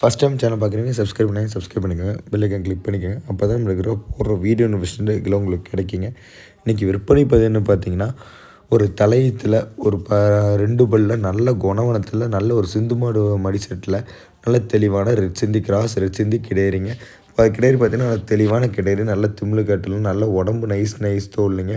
First time channel பார்க்குறீங்க subscribe பண்ணி subscribe பண்ணிக்கோங்க. பெல்லைக்கன் கிளிக் பண்ணிக்கோங்க. அப்போ தான் நம்மளுக்கு போடுற வீடியோ நோட்டிஃபிகேஷன் இதில் உங்களுக்கு கிடைக்குங்க. இன்றைக்கி விற்பனை பதிவுன்னு பார்த்தீங்கன்னா ஒரு தலையத்தில் ஒரு ப ரெண்டு பல்ல நல்ல குணவனத்தில் நல்ல ஒரு சிந்து மாடு மடி செட்டில் நல்ல தெளிவான ரெட் சிந்தி கிராஸ் ரெட் சிந்தி கிடையிறீங்க. கிடேரி பார்த்தீங்கன்னா நல்ல தெளிவான கிடேரி நல்ல திமிழு கட்டலும் நல்ல உடம்பு நைஸ் நைஸ் தோல்லைங்க.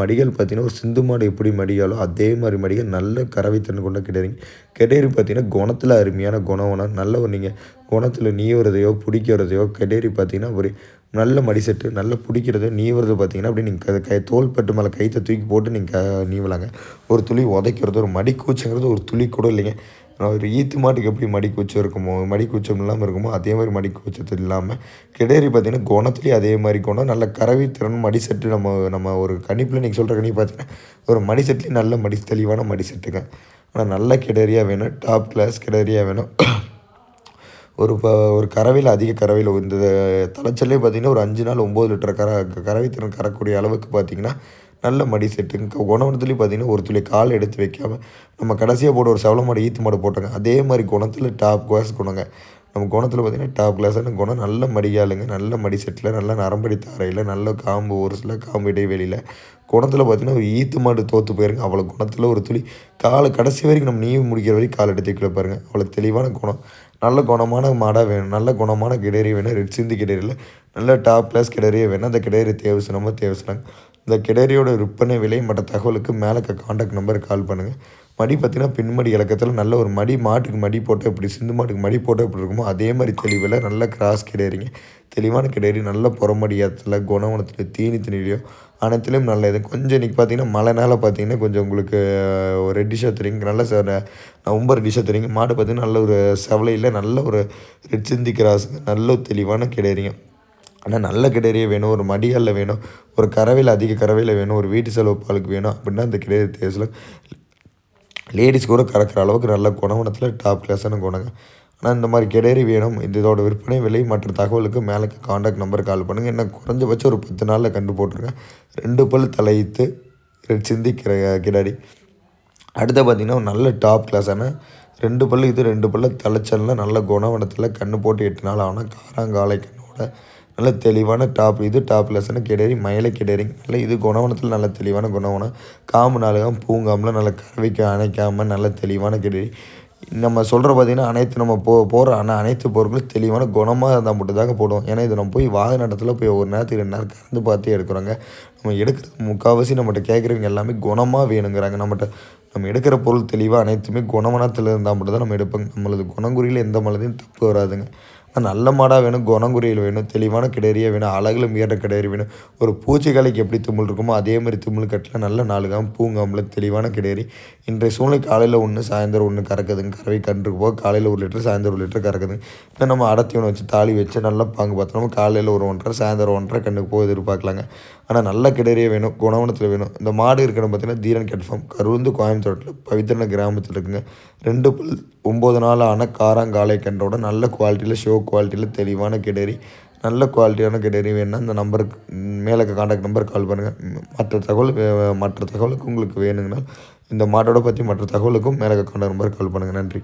மடிகள் பார்த்தீங்கன்னா ஒரு சிந்து மாடு எப்படி மடியாலோ அதே மாதிரி மடிகள் நல்ல கறவைத்தன்மை கொண்ட கிடறிங்க கெடேரி பார்த்தீங்கன்னா குணத்தில் அருமையான குணவனம் நல்ல ஒரு நீங்கள் குணத்தில் நீவுறதையோ பிடிக்கிறதையோ கெடேரி பார்த்தீங்கன்னா ஒரு நல்ல மடி செட்டு நல்ல பிடிக்கிறது நீவுறது பார்த்தீங்கன்னா அப்படி நீங்கள் கை தோல் பட்டு மேலே கைத்தை தூக்கி போட்டு நீங்கள் நீவலாங்க. ஒரு துளி உதைக்கிறது ஒரு மடி கூச்சங்கிறது ஒரு துளி கூட இல்லைங்க. ஒரு ஈத்து மாட்டுக்கு எப்படி மடி கூச்சம் இருக்குமோ மடி கூச்சம் இல்லாமல் இருக்குமோ அதே மாதிரி மடி கூச்சத்து இல்லாமல் கிடேரி பார்த்திங்கன்னா குணத்துலேயும் அதே மாதிரி குணம் நல்ல கறவை திறன் மடி செட்டு நம்ம நம்ம ஒரு கணிப்பில் நீங்கள் சொல்கிற கணிப்பு பார்த்தீங்கன்னா ஒரு மடி செட்லேயும் நல்ல மடி தெளிவான மடி செட்டுங்க ஆனால் நல்ல கிடேரியாக வேணும் டாப் கிளாஸ் கிடேரியாக வேணும். ஒரு இப்போ ஒரு கறவையில் அதிக கறவையில் இந்த தலைச்சல்லே பார்த்திங்கன்னா ஒரு அஞ்சு நாள் ஒம்பது லிட்டர் கற கறவை திறன் கறக்கூடிய அளவுக்கு பார்த்திங்கன்னா நல்ல மடி செட்டுங்க குணத்துலேயும் பார்த்திங்கன்னா ஒரு துளி கால் எடுத்து வைக்காமல் நம்ம கடைசியாக போட ஒரு சவள மாடு ஈத்து மாடு போட்டாங்க அதே மாதிரி குணத்தில் டாப் கிளாஸ் குணங்க. நம்ம குணத்தில் பார்த்திங்கன்னா டாப் கிளாஸான குணம் நல்ல மடியாளுங்க நல்ல மடி செட்டில் நல்ல நரம்படி தாரையில் நல்ல காம்பு ஒரு சில காம்பு இடைவெளியில். குணத்தில் பார்த்திங்கன்னா ஒரு ஈத்து மாடு தோற்று போயிருங்க. அவ்வளோ குணத்தில் ஒரு துளி காலை கடைசி வரைக்கும் நம்ம நீவு முடிக்கிற வரைக்கும் கால் எடுத்து வைக்கல பாருங்கள் அவ்வளோ தெளிவான குணம். நல்ல குணமான மாடாக வேணும். நல்ல குணமான கிடேரி வேணும். ரெட் சிந்தி கிடேரியில் நல்ல டாப் கிளாஸ் கிடேரியே வேணும். அந்த கிடேரி தேவசனமாக தேவசனாங்க. இந்த கிடேரியோட விற்பனை விலை மற்ற தகவலுக்கு மேலே காண்டாக்ட் நம்பருக்கு கால் பண்ணுங்கள் மடி பார்த்திங்கன்னா பின்மடி இலக்கத்தில் நல்ல ஒரு மடி மாட்டுக்கு மடி போட்டால் எப்படி சிந்து மாட்டுக்கு மடி போட்டால் எப்படி இருக்குமோ அதே மாதிரி தெளிவில் நல்ல கிராஸ் கிடேரிங்க. தெளிவான கிடேரி நல்ல புறமடியத்தில் குணவனத்தில் தீனி திணிலையோ அனைத்துலேயும் நல்ல இது. கொஞ்சம் இன்றைக்கி பார்த்தீங்கன்னா மழை மழைனால பார்த்தீங்கன்னா கொஞ்சம் உங்களுக்கு ஒரு ரெட்டிஷாக தெரியுங்க. நல்ல ரொம்ப ரெட்டிஷாக தெரியுங்க. மாடு பார்த்திங்கன்னா நல்ல ஒரு செவலையில் நல்ல ஒரு ரெட் சிந்தி கிராஸ் நல்ல தெளிவான கிடேரிங்க. ஆனால் நல்ல கிடரிய வேணும் ஒரு மடிகளில் வேணும் ஒரு கறவையில் அதிக கறவையில் வேணும் ஒரு வீட்டு செலவு பாலுக்கு வேணும் அப்படின்னா அந்த கிடேரி தேசில் லேடிஸ் கூட கறக்கிற அளவுக்கு நல்ல குணவனத்தில் டாப் கிளாஸான குணங்க. ஆனால் இந்த மாதிரி கிடரி வேணும் இதோட விற்பனை விலை மற்ற தகவலுக்கு மேலே காண்டாக்ட் நம்பர் கால் பண்ணுங்கள் என்ன குறைஞ்சபட்சம் ஒரு பத்து நாளில் கண்டு போட்டிருங்க ரெண்டு பல் தலையித்து சிந்தி கிட கிடாரி. அடுத்து பார்த்திங்கன்னா ஒரு நல்ல டாப் கிளாஸான ரெண்டு பல் இது ரெண்டு பல்லு தலைச்சலில் நல்ல குணவனத்தில் கண்ணு போட்டு எட்டு நாள் ஆனால் காராங்காலை கண்ணோட நல்ல தெளிவான டாப் இது டாப் லெசனு கிடேரி மயிலை கிடேரிங் நல்ல இது குணவனத்தில் நல்ல தெளிவான குணவனம். காம்பு நாளகம் பூங்காமில் நல்ல கறவைக்கு அணைக்காமல் நல்ல தெளிவான கிடேரி நம்ம சொல்கிற பார்த்திங்கன்னா அனைத்து நம்ம போ போகிற ஆனால் அனைத்து பொருட்களும் தெளிவான குணமாக இருந்தால் மட்டும்தாங்க போடுவோம். ஏன்னா இது நம்ம போய் வாகன இடத்துல போய் ஒரு நேரத்துக்கு ரெண்டு நேரம் கறந்து பார்த்து எடுக்கிறோங்க. நம்ம எடுக்கிற முக்கால்வாசி நம்மகிட்ட கேட்குறவங்க எல்லாமே குணமாக வேணுங்கிறாங்க நம்மகிட்ட. நம்ம எடுக்கிற பொருள் தெளிவாக அனைத்துமே குணமனத்தில் இருந்தால் மட்டும்தான் நம்ம எடுப்போங்க. நம்மளது குணங்குறியில் எந்த மலதையும் தப்பு வராதுங்க. நல்ல மாடாக வேணும் குணங்குறியில் வேணும் தெளிவான கிடேரியாக வேணும் அழகில் மீற கிடேரி வேணும். ஒரு பூச்சிக்காலைக்கு எப்படி தும்மல் இருக்குமோ அதே மாதிரி தும்மல் கட்டில் நல்ல நாலு காம் தெளிவான கிடேரி இன்றைய சூழ்நிலை காலையில் ஒன்று சாயந்தரம் ஒன்று கறக்குதுங்க கறவை கன்றுக்கு போக காலையில் ஒரு லிட்டர் சாயந்தரம் ஒரு லிட்டர் கறக்குதுங்க இப்போ நம்ம அடத்தி ஒன்று வச்சு தாலி வச்சு நல்லா பாங்கு பார்த்தோம்னா காலையில் ஒரு ஒன்றரை சாயந்தரம் ஒன்றரை கண்ணுக்கு போய் எதிர்பார்க்கலாங்க. ஆனால் நல்ல கிடேரியே வேணும் குணவனத்தில் வேணும். இந்த மாடு இருக்கணும் பார்த்தீங்கன்னா தீரன் கேட்ஃபார்ம் கருந்து கோயம்புத்தூரில் பவித்திரன கிராமத்தில் இருக்குங்க. ரெண்டு புல் ஒம்பது நாள் ஆன காராங்காலை கன்றோட நல்ல குவாலிட்டியில் ஷோ குவாலிட்டியில் தெளிவான கிடரி நல்ல குவாலிட்டியான கிடரி வேணும்னா இந்த நம்பருக்கு மேலே காண்டாக்ட் நம்பர் கால் பண்ணுங்கள் மற்ற தகவல் மற்ற தகவலுக்கு உங்களுக்கு வேணுங்கன்னா இந்த மாட்டோட பற்றி மற்ற தகவலுக்கும் மேலே காண்டாக்ட் நம்பர் கால் பண்ணுங்கள் நன்றி.